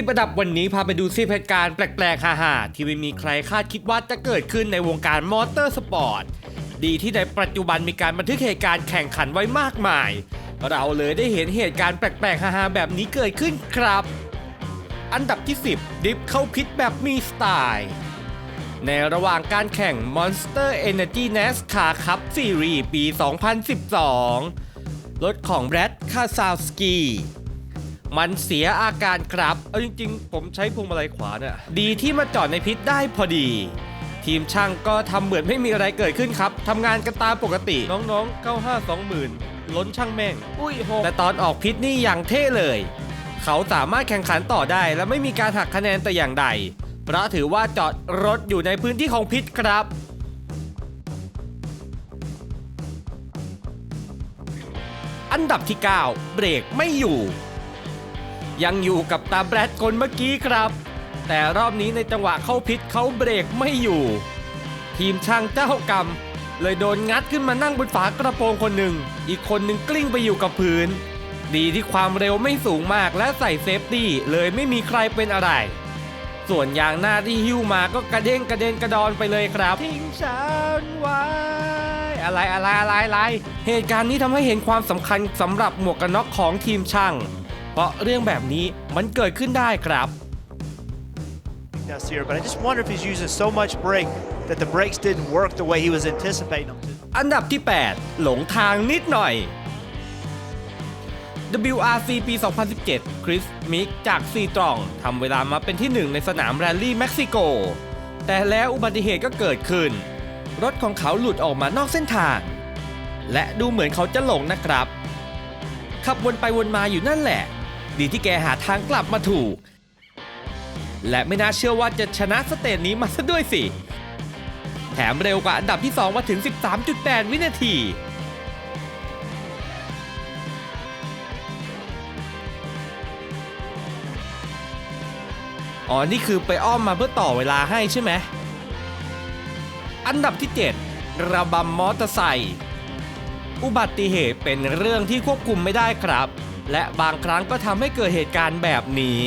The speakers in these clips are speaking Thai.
สิบอันดับวันนี้พาไปดูสิเหตุการณ์แปลกๆฮาๆที่ไม่มีใครคาดคิดว่าจะเกิดขึ้นในวงการมอเตอร์สปอร์ต ดีที่ในปัจจุบันมีการบันทึกเหตุการณ์แข่งขันไว้มากมาย เราเลยได้เห็นเหตุการณ์แปลกๆฮาๆแบบนี้เกิดขึ้นครับ อันดับที่ 10 ดิฟเข้าพิษแบบมีสไตล์ ในระหว่างการแข่ง Monster Energy NASCAR Cup Series ปี 2012 รถของแบรดคาซาวสกี มันเสียอาการครับ เอาจริง ๆ ผมใช้พวงมาลัยขวาเนี่ยดีที่มาจอดในพิษได้พอดี ทีมช่างก็ทำเหมือนไม่มีอะไรเกิดขึ้นครับทำงานกันตามปกติ น้องๆ95 20,000ล้นช่างแม่ง อุ้ยโหแต่ตอนออกพิษนี่อย่างเท่เลย เขาสามารถแข่งขันต่อได้ และไม่มีการหักคะแนนแต่อย่างใด เพราะถือว่าจอดรถอยู่ในพื้นที่ของพิษครับอันดับที่ 9 เบรกไม่อยู่ ยังอยู่กับตาแบรดคนเมื่อกี้ครับ แต่รอบนี้ในจังหวะเข้าพิษเขาเบรกไม่อยู่ ทีมช่างเจ้ากรรม เลยโดนงัดขึ้นมานั่งบนฝากระโปรงคนหนึ่ง อีกคนหนึ่งกลิ้งไปอยู่กับพื้น ดีที่ความเร็วไม่สูงมากและใส่เซฟตี้เลยไม่มีใครเป็นอะไร ส่วนยางหน้าที่หิ้วมาก็กระเด้งกระเด็นกระดอนไปเลยครับทิ้งฉันไว้อะไรอะไรอะไรอะไรเหตุการณ์นี้ทำให้เห็นความสำคัญสำหรับหมวกกันน็อกของทีมช่าง ราะเรื่องแบบนี้มันเกิดขึ้นได้ครับ this year, but I just wonder if he's using so much brake that the brakes didn't work the way he was anticipating them to. อันดับที่ 8 หลงทางนิดหน่อย WRC ปี 2017 คริส มิก จากซีตรองทำเวลามาเป็นที่หนึ่งในสนามแรลลี่เม็กซิโก แต่แล้วอุบัติเหตุก็เกิดขึ้น รถของเขาหลุดออกมานอกเส้นทาง และดูเหมือนเขาจะหลงนะครับ ขับวนไปวนมาอยู่นั่นแหละ ดีที่แกหาทางกลับมาถูก และไม่น่าเชื่อว่าจะชนะสเตจนี้มาซะด้วยสิ แถมเร็วกว่าอันดับที่ 2 มาถึง 13.8 วินาที อ๋อ นี่คือไปอ้อมมาเพื่อต่อเวลาให้ใช่ไหม อันดับที่ 7 ระบำมอเตอร์ไซค์อุบัติเหตุเป็นเรื่องที่ควบคุมไม่ได้ครับ และบางครั้งก็ทำให้เกิดเหตุการณ์แบบนี้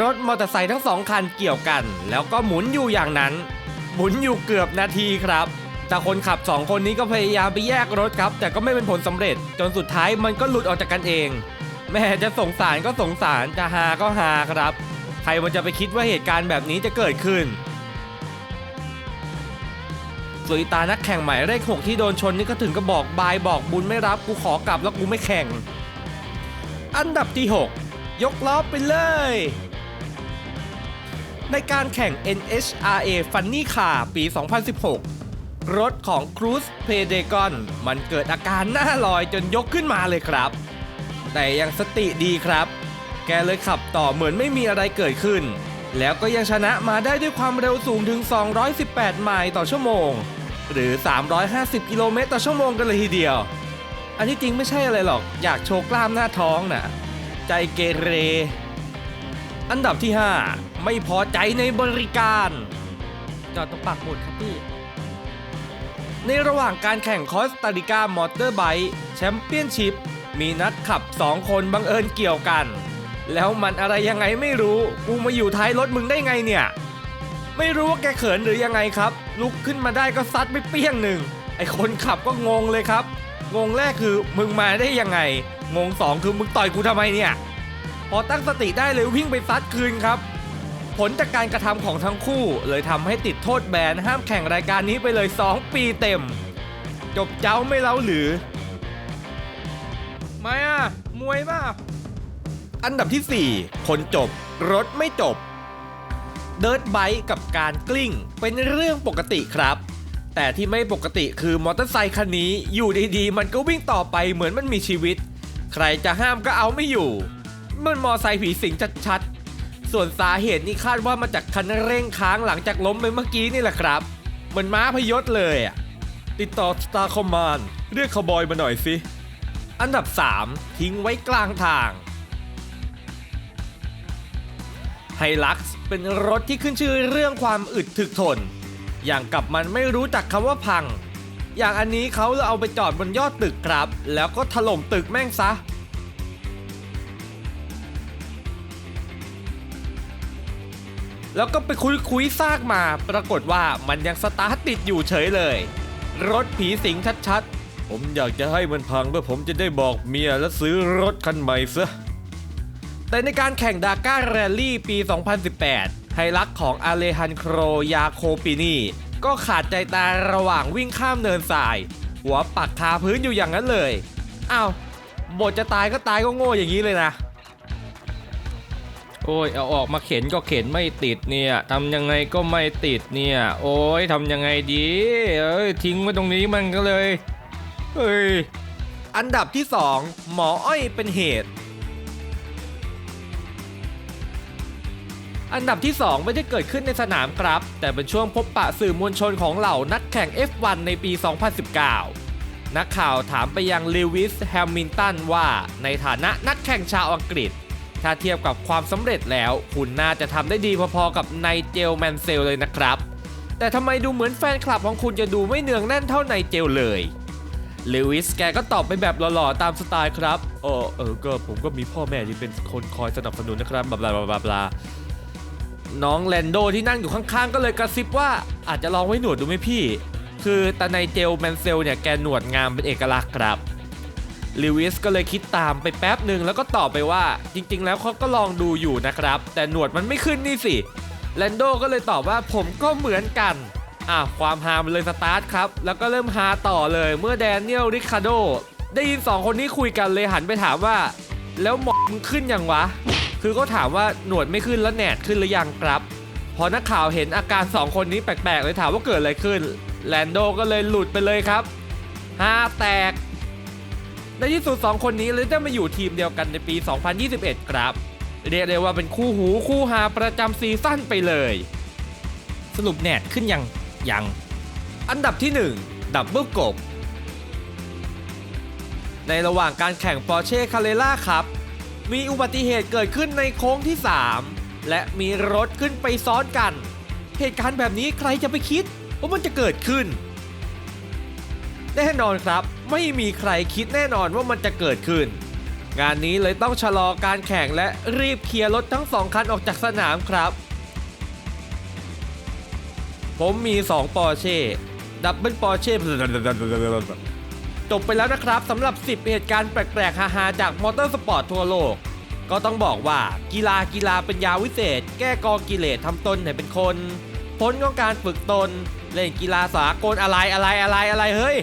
รถมอเตอร์ไซค์ทั้งสองคันเกี่ยวกัน แล้วก็หมุนอยู่อย่างนั้น หมุนอยู่เกือบนาทีครับ แต่คนขับสองคนนี้ก็พยายามไปแยกรถครับ แต่ก็ไม่เป็นผลสำเร็จ จนสุดท้ายมันก็หลุดออกจากกันเอง แม่จะสงสารก็สงสารจะฮาก็ฮาครับ ใครมันจะไปคิดว่าเหตุการณ์แบบนี้จะเกิดขึ้นสุยตานักแข่งใหม่เลขหกที่โดนชนนี่ก็ถึงก็บอกบายบอกบุญไม่รับกูขอกลับแล้วกูไม่แข่ง อันดับที่ 6 ยกล้อไปเลย ในการแข่ง NHRA Funny Car ปี 2016 รถของ Cruise p e d e g o n มันเกิดอาการหน้าลอยจนยกขึ้นมาเลยครับ แต่ยังสติดีครับ แกเลยขับต่อเหมือนไม่มีอะไรเกิดขึ้น แล้วก็ยังชนะมาได้ด้วยความเร็วสูงถึง 218 ไมล์ต่อชั่วโมง หรือ 350 กิโลเมตรต่อชั่วโมงกันเลยทีเดียว อันที่จริงไม่ใช่อะไรหรอก อยากโชว์กล้ามหน้าท้องน่ะ ใจเกเร อันดับที่ 5 ไม่พอใจในบริการจอดตรงปากหมดครับพี่ ในระหว่างการแข่งคอสตาริกามอเตอร์ไบค์แชมเปี้ยนชิพมีนักขับ 2 คนบังเอิญเกี่ยวกัน แล้วมันอะไรยังไงไม่รู้ กูมาอยู่ท้ายรถมึงได้ไงเนี่ย ไม่รู้ว่าแกเขินหรือยังไงครับ ลุกขึ้นมาได้ก็ซัดไปเปี้ยงหนึ่ง ไอคนขับก็งงเลยครับ งงแรกคือมึงมาได้ยังไง งงสองคือมึงต่อยกูทำไมเนี่ย พอตั้งสติได้เลยวิ่งไปซัดคืนครับ ผลจากการกระทำของทั้งคู่ เลยทำให้ติดโทษแบนห้ามแข่งรายการนี้ไปเลย 2 ปีเต็ม จบเจ้าไม่เล่าหรือไม่อะมวยป่ะอันดับที่ 4 คนจบ รถไม่จบ เดิร์ดไบค์กับการกลิ้ง เป็นเรื่องปกติครับ แต่ที่ไม่ปกติคือมอเตอร์ไซคันนี้อยู่ดีๆ มันก็วิ่งต่อไปเหมือนมันมีชีวิต ใครจะห้ามก็เอาไม่อยู่ มันมอไซค์ผีสิงชัดๆ ส่วนสาเหตุนี่คาดว่ามาจากคันเร่งค้างหลังจากล้มไปเมื่อกี้นี่แหละครับเหมือนม้าพยศเลยอะติดต่อ Star Command เรียกคาวบอยมาหน่อยสิ อันดับ 3 ทิ้งไว้กลางทางไฮลักซ์เป็นรถที่ขึ้นชื่อเรื่องความอึดถึกทน อย่างกับมันไม่รู้จักคำว่าพัง อย่างอันนี้เขาเอาไปจอดบนยอดตึกครับ แล้วก็ถล่มตึกแม่งซะแล้วก็ไปคุยคุยๆซากมา ปรากฏว่ามันยังสตาร์ทติดอยู่เฉยเลย รถผีสิงชัดๆ ผมอยากจะให้มันพังเพื่อผมจะได้บอกเมียและซื้อรถคันใหม่ซะ แต่ในการแข่งดาก้าแรลลี่ปี 2018 ลักของอาเลฮันโครยาโคปินีก็ขาดใจตายระหว่างวิ่งข้ามเนินทราย หัวปักคาพื้นอยู่อย่างนั้นเลยอ้าวบทจะตายก็ตายก็โง่อย่างนี้เลยนะ โอ้ยเอาออกมาเข็นก็เข็นไม่ติดเนี่ยทำยังไงก็ไม่ติดเนี่ย โอ้ยทำยังไงดีเอ้ยทิ้งไว้ตรงนี้มันก็เลยเฮ้ยอันดับที่ 2 หมออ้อยเป็นเหตุ อันดับที่ 2 ไม่ได้เกิดขึ้นในสนามครับ แต่เป็นช่วงพบปะสื่อมวลชนของเหล่านักแข่ง F1 ในปี 2019 นักข่าวถามไปยังลิวิสแฮมิลตันว่า ในฐานะนักแข่งชาวอังกฤษ ถ้าเทียบกับความสำเร็จแล้ว คุณน่าจะทำได้ดีพอๆกับไนเจลแมนเซลเลยนะครับ แต่ทำไมดูเหมือนแฟนคลับของคุณจะดูไม่เนืองแน่นเท่าไนเจลเลยลิวิสแกก็ตอบไปแบบหล่อๆ ตามสไตล์ครับเออเออก็ผมก็มีพ่อแม่ที่เป็นคนคอยสนับสนุนนะครับบลาบลาบลาบลาบลา น้องแลนโดที่นั่งอยู่ข้างๆ ก็เลยกระซิบว่าอาจจะลองไว้หนวดดูไหมพี่ คือตาไนเจลแมนเซลเนี่ยแกหนวดงามเป็นเอกลักษณ์ครับลิวิสก็เลยคิดตามไปแป๊บหนึ่งแล้วก็ตอบไปว่า จริงๆ แล้วเขาก็ลองดูอยู่นะครับ แต่หนวดมันไม่ขึ้นนี่สิแลนโดก็เลยตอบว่าผมก็เหมือนกันอะความฮามันเลยสตาร์ทครับ แล้วก็เริ่มฮาต่อเลยเมื่อแดเนียลริคาโดได้ยินสองคนนี้คุยกันเลยหันไปถามว่า แล้วหมอมึงขึ้นยังวะ คือก็ถามว่าหนวดไม่ขึ้นแล้วแหนดขึ้นหรือยังครับพอนักข่าวเห็นอาการ 2 คนนี้แปลกๆเลยถามว่าเกิดอะไรขึ้น แลนโดก็เลยหลุดไปเลยครับฮาแตก ในที่สุด 2 คนนี้เลยได้มาอยู่ทีมเดียวกันในปี 2021 ครับ เรียกได้ว่าเป็นคู่หูคู่หาประจำซีซั่นไปเลย สรุปแนดขึ้นยัง ยัง อันดับที่ 1 ดับเบิลกบในระหว่างการแข่งปอร์เช่คาเ r ล่าครับ มีอุบัติเหตุเกิดขึ้นในโค้งที่ 3 และมีรถขึ้นไปซ้อนกัน เหตุการณ์แบบนี้ใครจะไปคิดว่ามันจะเกิดขึ้น แน่นอนครับ ไม่มีใครคิดแน่นอนว่ามันจะเกิดขึ้น งานนี้เลยต้องชะลอการแข่งและรีบเคลียร์รถทั้งสองคันออกจากสนามครับ ผมมี2ปอร์เช่ดับเบิลปอร์เช่ จบไปแล้วนะครับสำหรับ 10 เหตุการณ์แปลกๆฮาๆจากมอเตอร์สปอร์ตทั่วโลก ก็ต้องบอกว่ากีฬากีฬาเป็นยาวิเศษ แก้กองกิเลสทำตนให้เป็นคน พ้นของการฝึกตน เล่นกีฬาสากลอะไรอะไรอะไรอะไรเฮ้ย